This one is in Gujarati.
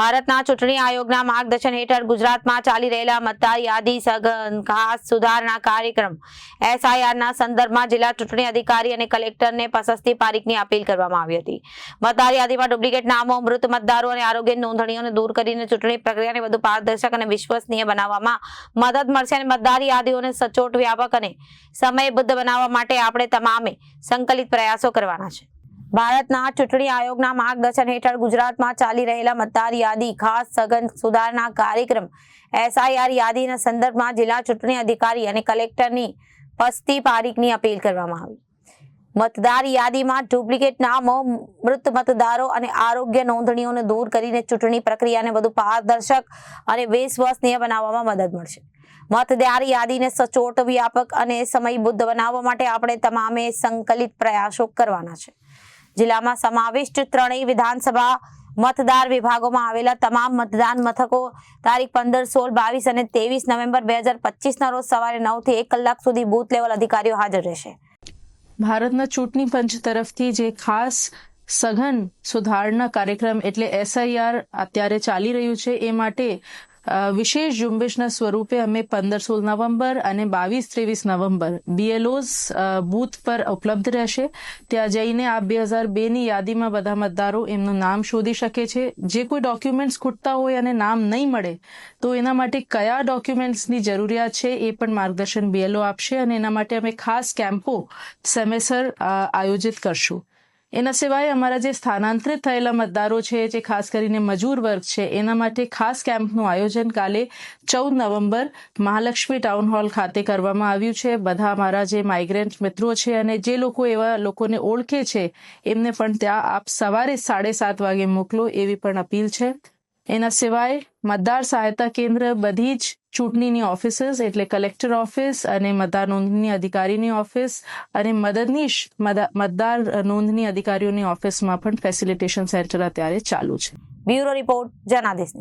ભારતના ચૂંટણી આયોગના માર્ગદર્શન હેઠળ ગુજરાતમાં ચાલી રહેલા મતદાર યાદી સઘન ખાસ સુધારણા કાર્યક્રમ એસઆઈઆરના સંદર્ભમાં જિલ્લા ચૂંટણી અધિકારી અને કલેક્ટરને પ્રશસ્તિ પારીખની અપીલ કરવામાં આવી હતી. મતદાર યાદીમાં ડુપ્લિકેટ નામો, મૃત મતદારો અને આરોગ્ય નોંધણીઓને દૂર કરીને ચૂંટણી પ્રક્રિયાને વધુ પારદર્શક અને વિશ્વસનીય બનાવવામાં મદદ મળશે અને મતદાર યાદીઓને સચોટ, વ્યાપક અને સમયબદ્ધ બનાવવા માટે આપણે તમામે સંકલિત પ્રયાસો કરવાના છે. ભારતના ચૂંટણી આયોગના માર્ગદર્શન હેઠળ ગુજરાતમાં ચાલી રહેલા મતદાર યાદી, ખાસ સઘન સુધારણા કાર્યક્રમ, એસઆઈઆર યાદીના સંદર્ભમાં જિલ્લા ચૂંટણી અધિકારી અને કલેક્ટરની પસ્તી પારીખની અપીલ કરવામાં આવી. મતદાર યાદીમાં ડુપ્લિકેટ નામો, મૃત મતદારો અને આરોગ્ય નોંધણીઓને દૂર કરીને ચૂંટણી પ્રક્રિયાને વધુ પારદર્શક અને વિશ્વસનીય બનાવવામાં મદદ મળશે. મતદાર યાદીને સચોટ, વ્યાપક અને સમયબદ્ધ બનાવવા માટે આપણે તમામે સંકલિત પ્રયાસો કરવાના છે. જિલ્લામાં સમાવિષ્ટ ત્રણેય વિધાનસભા મતદાર વિભાગોમાં આવેલા તમામ મતદાન મથકો તારીખ પંદર, સોળ, બાવીસ અને ત્રેવીસ નવેમ્બર બે હજાર પચીસના રોજ સવારે નવથી એક કલાક સુધી બૂથ લેવલ અધિકારીઓ હાજર રહેશે. ભારતના ચૂંટણી પંચ તરફથી જે ખાસ સઘન સુધારણા કાર્યક્રમ એટલે એસઆઈઆર અત્યારે ચાલી રહ્યું છે, એ માટે વિશેષ ઝુંબેશના સ્વરૂપે અમે પંદર સોળ નવેમ્બર અને બાવીસ ત્રેવીસ નવેમ્બર બીએલઓઝ બૂથ પર ઉપલબ્ધ રહેશે. ત્યાં જઈને આપ બે હજાર બેની યાદીમાં બધા મતદારો એમનું નામ શોધી શકે છે. જે કોઈ ડોક્યુમેન્ટ્સ ખૂટતા હોય અને નામ નહીં મળે, તો એના માટે કયા ડોક્યુમેન્ટ્સની જરૂરિયાત છે એ પણ માર્ગદર્શન બીએલઓ આપશે અને એના માટે અમે ખાસ કેમ્પો સમયસર આયોજિત કરશું. એના સિવાય અમારા જે સ્થાનાંતરિત થયેલા મતદારો છે, જે ખાસ કરીને મજૂર વર્ગ છે, એના માટે ખાસ કેમ્પનું આયોજન કાલે ચૌદ નવેમ્બર મહાલક્ષ્મી ટાઉન હોલ ખાતે કરવામાં આવ્યું છે. બધા અમારા જે માઇગ્રન્ટ મિત્રો છે અને જે લોકો એવા લોકોને ઓળખે છે, એમને પણ ત્યાં આપ સવારે સાડે સાત વાગે મોકલો એવી પણ અપીલ છે. એના સિવાય મતદાર સહાયતા કેન્દ્ર બધી જ ચૂંટણીની ઓફિસીસ એટલે કલેક્ટર ઓફિસ અને મતદાર નોંધણી અધિકારીની ઓફિસ અને મદદનીશ મદા- મતદાર નોંધણી અધિકારીઓની ઓફિસમાં પણ ફેસિલિટેશન સેન્ટર અત્યારે ચાલુ છે. Bureau report Janadesh